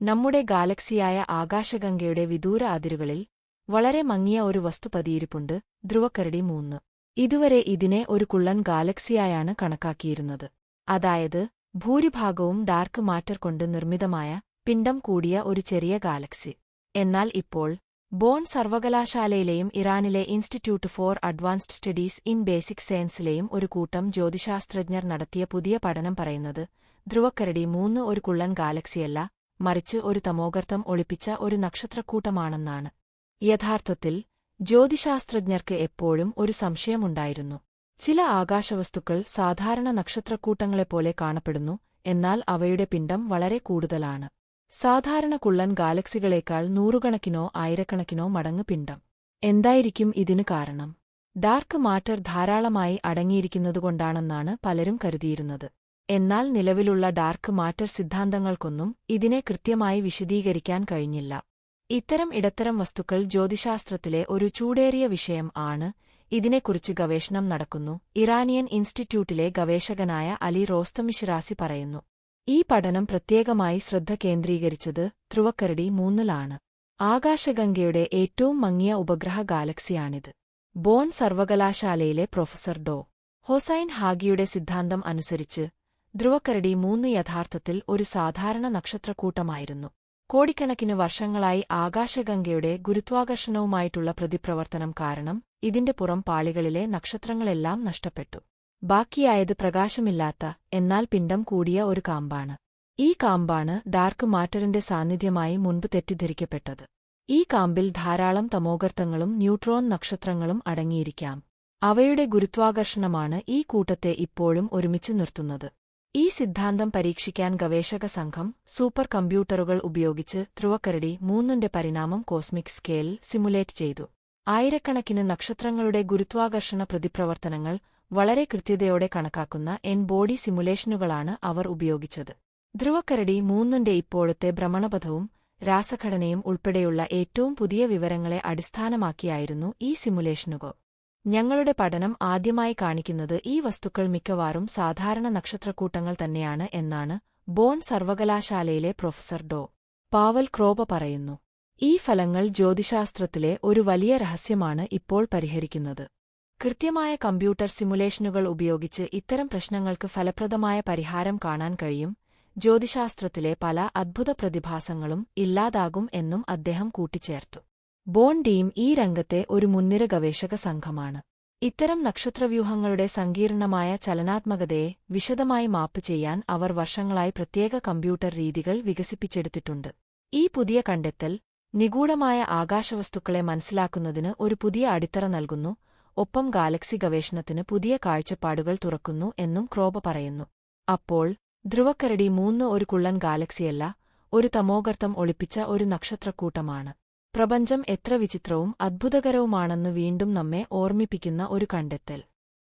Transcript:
നമ്മുടെ ഗാലക്സിയായ ആകാശഗംഗയുടെ വിദൂര അതിരുകളിൽ വളരെ മങ്ങിയ ഒരു വസ്തു പതിയിരിപ്പുണ്ട് ധ്രുവക്കരടി മൂന്ന്. ഇതുവരെ ഇതിനെ ഒരു കുള്ളൻ ഗാലക്സിയായാണ് കണക്കാക്കിയിരുന്നത്. അതായത് ഭൂരിഭാഗവും ഡാർക്ക് മാറ്റർ കൊണ്ട് നിർമ്മിതമായ പിണ്ടം കൂടിയ ഒരു ചെറിയ ഗാലക്സി. എന്നാൽ ഇപ്പോൾ ബോൺ സർവകലാശാലയിലെയും ഇറാനിലെ institute for advanced studies in basic സയൻസിലെയും ഒരു കൂട്ടം ജ്യോതിശാസ്ത്രജ്ഞർ നടത്തിയ പുതിയ പഠനം പറയുന്നത് ധ്രുവക്കരടി മൂന്ന് ഒരു കുള്ളൻ ഗാലക്സിയല്ല മറിച്ച് ഒരു തമോഗർത്തം ഒളിപ്പിച്ച ഒരു നക്ഷത്രക്കൂട്ടമാണെന്നാണ്. യഥാർത്ഥത്തിൽ ജ്യോതിശാസ്ത്രജ്ഞർക്ക് എപ്പോഴും ഒരു സംശയമുണ്ടായിരുന്നു. ചില ആകാശവസ്തുക്കൾ സാധാരണ നക്ഷത്രക്കൂട്ടങ്ങളെപ്പോലെ കാണപ്പെടുന്നു എന്നാൽ അവയുടെ പിണ്ഡം വളരെ കൂടുതലാണ്. സാധാരണ കുള്ളൻ ഗാലക്സികളേക്കാൾ നൂറുകണക്കിനോ ആയിരക്കണക്കിനോ മടങ്ങ് പിണ്ഡം. എന്തായിരിക്കും ഇതിനു കാരണം? ഡാർക്ക് മാറ്റർ ധാരാളമായി അടങ്ങിയിരിക്കുന്നതുകൊണ്ടാണെന്നാണ് പലരും കരുതിയിരുന്നത്. എന്നാൽ നിലവിലുള്ള ഡാർക്ക് മാറ്റർ സിദ്ധാന്തങ്ങൾക്കൊന്നും ഇതിനെ കൃത്യമായി വിശദീകരിക്കാൻ കഴിഞ്ഞില്ല. ഇത്തരം ഇടത്തരം വസ്തുക്കൾ ജ്യോതിശാസ്ത്രത്തിലെ ഒരു ചൂടേറിയ വിഷയം ആണ്. ഇതിനെക്കുറിച്ച് ഗവേഷണം നടക്കുന്നു. ഇറാനിയൻ ഇൻസ്റ്റിറ്റ്യൂട്ടിലെ ഗവേഷകനായ അലി റോസ്തമിഷിറാസി പറയുന്നു. ഈ പഠനം പ്രത്യേകമായി ശ്രദ്ധ കേന്ദ്രീകരിച്ചത് ധ്രുവക്കരടി മൂന്നിലാണ്. ആകാശഗംഗയുടെ ഏറ്റവും മങ്ങിയ ഉപഗ്രഹ ഗാലക്സിയാണിത്. ബോൺ സർവകലാശാലയിലെ പ്രൊഫസർ ഡോ. ഹൊസൈൻ ഹാഗിയുടെ സിദ്ധാന്തം അനുസരിച്ച് ധ്രുവക്കരടി മൂന്ന് യഥാർത്ഥത്തിൽ ഒരു സാധാരണ നക്ഷത്രക്കൂട്ടമായിരുന്നു. കോടിക്കണക്കിന് വർഷങ്ങളായി ആകാശഗംഗയുടെ ഗുരുത്വാകർഷണവുമായിട്ടുള്ള പ്രതിപ്രവർത്തനം കാരണം ഇതിന്റെ പുറം പാളികളിലെ നക്ഷത്രങ്ങളെല്ലാം നഷ്ടപ്പെട്ടു. ബാക്കിയായത് പ്രകാശമില്ലാത്ത എന്നാൽ പിണ്ഡം കൂടിയ ഒരു കാമ്പാണ്. ഈ കാമ്പാണ് ഡാർക്ക് മാറ്ററിന്റെ സാന്നിധ്യമായി മുൻപ് തെറ്റിദ്ധരിക്കപ്പെട്ടത്. ഈ കാമ്പിൽ ധാരാളം തമോഗർത്തങ്ങളും ന്യൂട്രോൺ നക്ഷത്രങ്ങളും അടങ്ങിയിരിക്കാം. അവയുടെ ഗുരുത്വാകർഷണമാണ് ഈ കൂട്ടത്തെ ഇപ്പോഴും ഒരുമിച്ച് നിർത്തുന്നത്. ഈ സിദ്ധാന്തം പരീക്ഷിക്കാൻ ഗവേഷക സംഘം സൂപ്പർ കമ്പ്യൂട്ടറുകൾ ഉപയോഗിച്ച് ധ്രുവക്കരടി മൂന്നിന്റെ പരിണാമം കോസ്മിക് സ്കെയിലിൽ സിമുലേറ്റ് ചെയ്തു. ആയിരക്കണക്കിന് നക്ഷത്രങ്ങളുടെ ഗുരുത്വാകർഷണ പ്രതിപ്രവർത്തനങ്ങൾ വളരെ കൃത്യതയോടെ കണക്കാക്കുന്ന എൻ ബോഡി സിമുലേഷനുകളാണ് അവർ ഉപയോഗിച്ചത്. ധ്രുവക്കരടി മൂന്നിന്റെ ഇപ്പോഴത്തെ ഭ്രമണപഥവും രാസഘടനയും ഉൾപ്പെടെയുള്ള ഏറ്റവും പുതിയ വിവരങ്ങളെ അടിസ്ഥാനമാക്കിയായിരുന്നു ഈ സിമുലേഷനുകൾ. ഞങ്ങളുടെ പഠനം ആദ്യമായി കാണിക്കുന്നത് ഈ വസ്തുക്കൾ മിക്കവാറും സാധാരണ നക്ഷത്രക്കൂട്ടങ്ങൾ തന്നെയാണ് എന്നാണ് ബോൺ സർവകലാശാലയിലെ പ്രൊഫസർ ഡോ. പാവൽ ക്രോബ പറയുന്നു. ഈ ഫലങ്ങൾ ജ്യോതിശാസ്ത്രത്തിലെ ഒരു വലിയ രഹസ്യമാണ് ഇപ്പോൾ പരിഹരിക്കുന്നത്. കൃത്യമായ കമ്പ്യൂട്ടർ സിമുലേഷനുകൾ ഉപയോഗിച്ച് ഇത്തരം പ്രശ്നങ്ങൾക്ക് ഫലപ്രദമായ പരിഹാരം കാണാൻ കഴിയും ജ്യോതിശാസ്ത്രത്തിലെ പല അദ്ഭുത പ്രതിഭാസങ്ങളും ഇല്ലാതാകും എന്നും അദ്ദേഹം കൂട്ടിച്ചേർത്തു. ബോൺ ടീം ഈ രംഗത്തെ ഒരു മുൻനിര ഗവേഷക സംഘമാണ്. ഇത്തരം നക്ഷത്രവ്യൂഹങ്ങളുടെ സങ്കീർണമായ ചലനാത്മകതയെ വിശദമായി മാപ്പ് ചെയ്യാൻ അവർ വർഷങ്ങളായി പ്രത്യേക കമ്പ്യൂട്ടർ രീതികൾ വികസിപ്പിച്ചെടുത്തിട്ടുണ്ട്. ഈ പുതിയ കണ്ടെത്തൽ നിഗൂഢമായ ആകാശവസ്തുക്കളെ മനസ്സിലാക്കുന്നതിന് ഒരു പുതിയ അടിത്തറ നൽകുന്നു ഒപ്പം ഗാലക്സി ഗവേഷണത്തിന് പുതിയ കാഴ്ചപ്പാടുകൾ തുറക്കുന്നു എന്നും ക്രോബ പറയുന്നു. അപ്പോൾ ധ്രുവക്കരടി മൂന്ന് ഒരു കുള്ളൻ ഗാലക്സിയല്ല ഒരു തമോഗർത്തം ഒളിപ്പിച്ച ഒരു നക്ഷത്രക്കൂട്ടമാണ്. പ്രപഞ്ചം എത്ര വിചിത്രവും അദ്ഭുതകരവുമാണെന്ന് വീണ്ടും നമ്മെ ഓർമ്മിപ്പിക്കുന്ന ഒരു കണ്ടെത്തൽ.